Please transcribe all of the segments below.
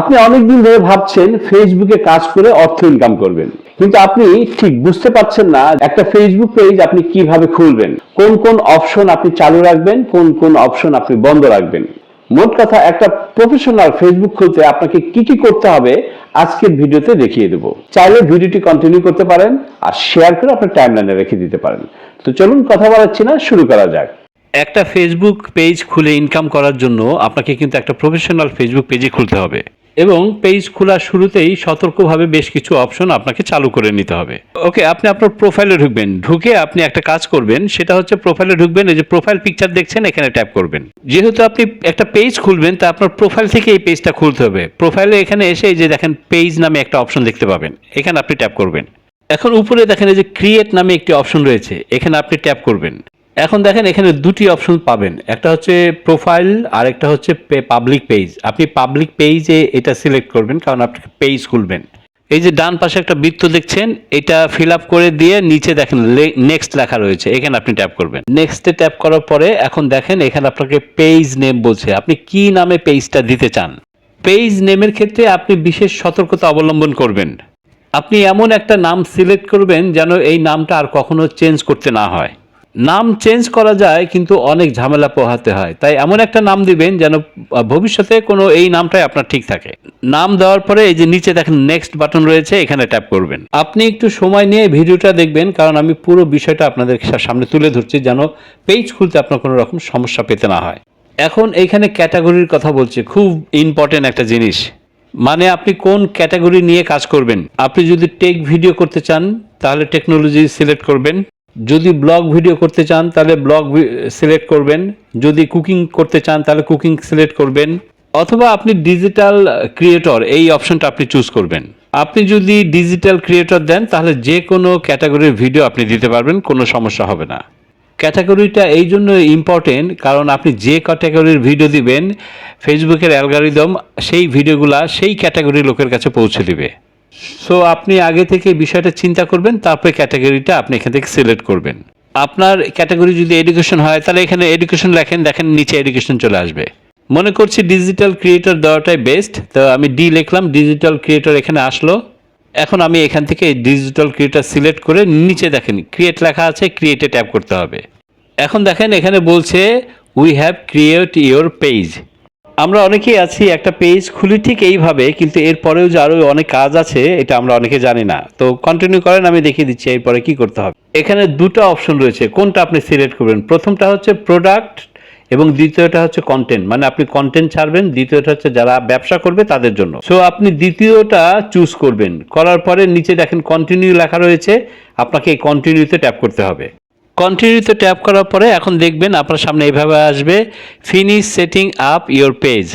আপনি অনেকদিন ধরে ভাবছেন ফেসবুকে কাজ করে অর্থ ইনকাম করবেন। কিন্তু আপনি ঠিক বুঝতে পারছেন না একটা ফেসবুক পেজ আপনি কীভাবে খুলবেন। কোন কোন অপশন আপনি চালু রাখবেন, কোন কোন অপশন আপনি বন্ধ রাখবেন। মোট কথা, একটা প্রফেশনাল ফেসবুক খুলতে আপনাকে কি কি করতে হবে আজকের ভিডিওতে দেখিয়ে দেবো। চাইলে ভিডিওটি কন্টিনিউ করতে পারেন আর শেয়ার করে আপনার টাইমলাইনে রেখে দিতে পারেন। তো চলুন কথা বলাচ্ছি না, শুরু করা যাক। একটা ফেসবুক পেজ খুলে ইনকাম করার জন্য আপনাকে কিন্তু একটা প্রফেশনাল ফেসবুক পেজই খুলতে হবে। এবং পেজ খোলার শুরুতেই সতর্কভাবে বেশ কিছু অপশন আপনাকে চালু করে নিতে হবে। ওকে, আপনি আপনার প্রোফাইলে ঢুকবেন। ঢুকে আপনি একটা কাজ করবেন, সেটা হচ্ছে প্রোফাইলে ঢুকবেন, এই যে প্রোফাইল পিকচার দেখছেন, এখানে ট্যাপ করবেন। যেহেতু আপনি একটা পেজ খুলবেন, তা আপনার প্রোফাইল থেকে এই পেজটা খুলতে হবে। প্রোফাইলে এখানে এসে যে দেখেন পেজ নামে একটা অপশন দেখতে পাবেন। এখানে আপনি ট্যাপ করবেন। এখন উপরে দেখেন এই যে ক্রিয়েট নামে একটি অপশন রয়েছে, এখানে আপনি ট্যাপ করবেন। এখন দেখেন এখানে দুটি অপশন পাবেন। একটা হচ্ছে প্রোফাইল আর একটা হচ্ছে পাবলিক পেজ আপনি পাবলিক পেজে এটা সিলেক্ট করবেন, কারণ আপনি পেজ খুলবেন। এই যে ডান পাশে একটা বৃত্ত দেখছেন, এটা ফিল আপ করে দিয়ে নিচে দেখেন নেক্সট লেখা রয়েছে। এখানে আপনি ট্যাপ করবেন। নেক্সটে ট্যাপ করার পরে এখন দেখেন এখানে আপনাকে পেজ নেম বলছে। আপনি কি নামে পেজটা দিতে চান? পেজ নেমের ক্ষেত্রে আপনি বিশেষ সতর্কতা অবলম্বন করবেন। আপনি এমন একটা নাম সিলেক্ট করবেন যেন এই নামটা আর কখনো চেঞ্জ করতে না হয়। নাম চেঞ্জ করা যায়, কিন্তু অনেক ঝামেলা পোহাতে হয়। তাই এমন একটা নাম দিবেন যেন ভবিষ্যতে কোনো এই নামটাই আপনার ঠিক থাকে। নাম দেওয়ার পরে এই যে নিচে দেখেন নেক্সট বাটন রয়েছে, এখানে ট্যাপ করবেন। আপনি একটু সময় নিয়ে ভিডিওটা দেখবেন, কারণ আমি পুরো বিষয়টা আপনাদের সামনে তুলে ধরছি যেন পেজ খুলতে আপনার কোনো রকম সমস্যা পেতে না হয়। এখন এইখানে ক্যাটাগরির কথা বলছে, খুব ইম্পর্টেন্ট একটা জিনিস। মানে আপনি কোন ক্যাটাগরি নিয়ে কাজ করবেন? আপনি যদি টেক ভিডিও করতে চান, তাহলে টেকনোলজি সিলেক্ট করবেন। যদি ব্লগ ভিডিও করতে চান, তাহলে ব্লগ সিলেক্ট করবেন। যদি কুকিং করতে চান, তাহলে কুকিং সিলেক্ট করবেন। অথবা আপনি ডিজিটাল ক্রিয়েটর এই অপশনটা আপনি চুজ করবেন। আপনি যদি ডিজিটাল ক্রিয়েটর দেন, তাহলে যে কোনো ক্যাটাগরির ভিডিও আপনি দিতে পারবেন, কোনো সমস্যা হবে না। ক্যাটাগরিটা এই জন্য ইম্পর্টেন্ট কারণ আপনি যে ক্যাটাগরির ভিডিও দিবেন ফেসবুকের অ্যালগারিদম সেই ভিডিওগুলা সেই ক্যাটাগরির লোকের কাছে পৌঁছে দিবে। সো আপনি আগে থেকে বিষয়টা চিন্তা করবেন, তারপরে ক্যাটাগরিটা আপনি এখান থেকে সিলেক্ট করবেন। আপনার ক্যাটাগরি যদি এডুকেশন হয়, তাহলে এখানে এডুকেশন লেখেন, দেখেন নিচে এডুকেশন চলে আসবে। মনে করছি ডিজিটাল ক্রিয়েটর দেওয়াটাই বেস্ট তো আমি ডি লিখলাম ডিজিটাল ক্রিয়েটর এখানে আসলো। এখন আমি এখান থেকে ডিজিটাল ক্রিয়েটর সিলেক্ট করে নিচে দেখেন ক্রিয়েট লেখা আছে ক্রিয়েটে ট্যাপ করতে হবে। এখন দেখেন এখানে বলছে we have create your page আমরা অনেকেই আছি, একটা পেজ খুলি ঠিক এইভাবে, কিন্তু এরপরেও যে আরও অনেক কাজ আছে, এটা আমরা অনেকে জানি না। তো কন্টিনিউ করেন, আমি দেখিয়ে দিচ্ছি এরপরে কি করতে হবে। এখানে দুটো অপশন রয়েছে, কোনটা আপনি সিলেক্ট করবেন? প্রথমটা হচ্ছে প্রোডাক্ট এবং দ্বিতীয়টা হচ্ছে কন্টেন্ট মানে আপনি কন্টেন্ট ছাড়বেন, দ্বিতীয়টা হচ্ছে যারা ব্যবসা করবে তাদের জন্য। সো আপনি দ্বিতীয়টা চুজ করবেন, করার পরে নিচে দেখেন কন্টিনিউ লেখা রয়েছে, আপনাকে এই কন্টিনিউতে ট্যাপ করতে হবে। কন্টিনিউতে ট্যাপ করার পরে এখন দেখবেন আপনার সামনে এইভাবে আসবে finish setting up your page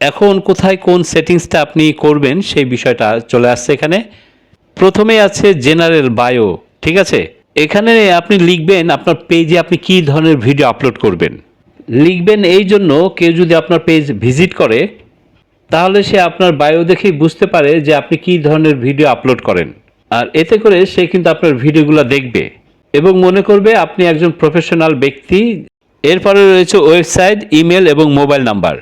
এখন কোথায় কোন সেটিংসটা আপনি করবেন সেই বিষয়টা চলে আসছে এখানে। প্রথমে আছে জেনারেল বায়ো ঠিক আছে? এখানে আপনি লিখবেন আপনার পেজে আপনি কী ধরনের ভিডিও আপলোড করবেন। লিখবেন এই জন্য কেউ যদি আপনার পেজ ভিজিট করে, তাহলে সে আপনার বায়ো দেখেই বুঝতে পারে যে আপনি কী ধরনের ভিডিও আপলোড করেন। আর এতে করে সে কিন্তু আপনার ভিডিওগুলো দেখবে। এবং মনে করবে আপনি একজন প্রফেশনাল ব্যক্তি। এরপরে রয়েছে ওয়েবসাইট, ইমেল এবং মোবাইল নাম্বার।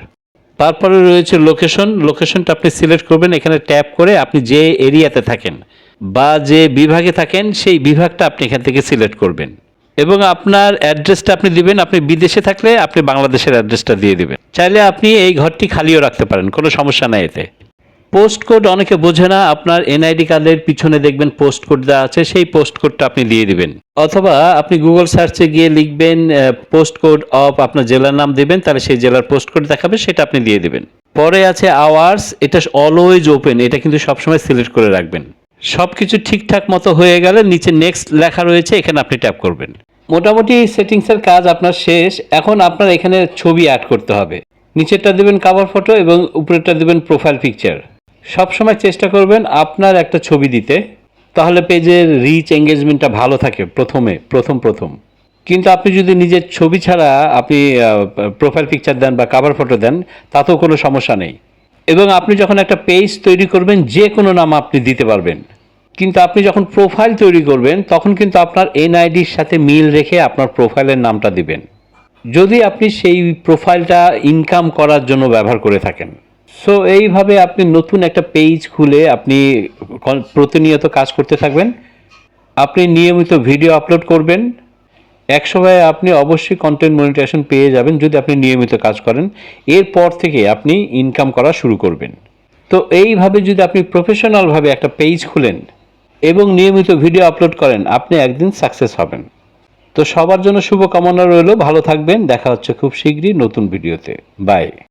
তারপরে রয়েছে লোকেশন। লোকেশনটা আপনি সিলেক্ট করবেন। এখানে ট্যাপ করে আপনি যে এরিয়াতে থাকেন বা যে বিভাগে থাকেন, সেই বিভাগটা আপনি এখান থেকে সিলেক্ট করবেন। এবং আপনার অ্যাড্রেসটা আপনি দিবেন। আপনি বিদেশে থাকলে আপনি বাংলাদেশের অ্যাড্রেসটা দিয়ে দিবেন। চাইলে আপনি এই ঘরটি খালিও রাখতে পারেন। কোনো সমস্যা নাই এতে। পোস্ট কোড অনেকে বোঝে না, আপনার এনআইডি কার্ডের পিছনে দেখবেন পোস্ট কোড দেওয়া আছে, সেই পোস্ট কোডটা আপনি দিয়ে দিবেন। অথবা আপনি গুগল সার্চে গিয়ে লিখবেন পোস্ট কোড অফ আপনার জেলার নাম দিবেন, তাহলে সেই জেলার পোস্ট কোড দেখাবে, সেটা আপনি দিয়ে দিবেন। পরে আছে আওয়ার্স এটা অলওয়েজ ওপেন এটা কিন্তু সবসময় সিলেক্ট করে রাখবেন। সব কিছু ঠিকঠাক মতো হয়ে গেলে নিচে নেক্সট লেখা রয়েছে, এখানে আপনি ট্যাপ করবেন। মোটামুটি সেটিংসের কাজ আপনার শেষ, এখন আপনার এখানে ছবি অ্যাড করতে হবে। নিচেরটা দেবেন কাভার ফটো এবং উপরেরটা দেবেন প্রোফাইল পিকচার সবসময় চেষ্টা করবেন আপনার একটা ছবি দিতে। তাহলে পেজের রিচ এঙ্গেজমেন্টটা ভালো থাকে প্রথমে, প্রথম প্রথম। কিন্তু আপনি যদি নিজের ছবি ছাড়া আপনি প্রোফাইল পিকচার দেন বা কাভার ফটো দেন, তাতেও কোনো সমস্যা নেই। এবং আপনি যখন একটা পেজ তৈরি করবেন, যে কোনো নাম আপনি দিতে পারবেন। কিন্তু আপনি যখন প্রোফাইল তৈরি করবেন, তখন কিন্তু আপনার এনআইডির সাথে মিল রেখে আপনার প্রোফাইলের নামটা দিবেন। যদি আপনি সেই প্রোফাইলটা ইনকাম করার জন্য ব্যবহার করে থাকেন। সো এইভাবে আপনি নতুন একটা পেজ খুলে আপনি প্রতিনিয়ত কাজ করতে থাকবেন। আপনি নিয়মিত ভিডিও আপলোড করবেন। এক সময় আপনি অবশ্যই কন্টেন্ট মনিটাইজেশন পেয়ে যাবেন যদি আপনি নিয়মিত কাজ করেন। এরপর থেকে আপনি ইনকাম করা শুরু করবেন। তো এইভাবে যদি আপনি প্রফেশনালভাবে একটা পেজ খুলেন এবং নিয়মিত ভিডিও আপলোড করেন, আপনি একদিন সাকসেস হবেন। তো সবার জন্য শুভকামনা রইল। ভালো থাকবেন। দেখা হচ্ছে খুব শীঘ্রই নতুন ভিডিওতে বাই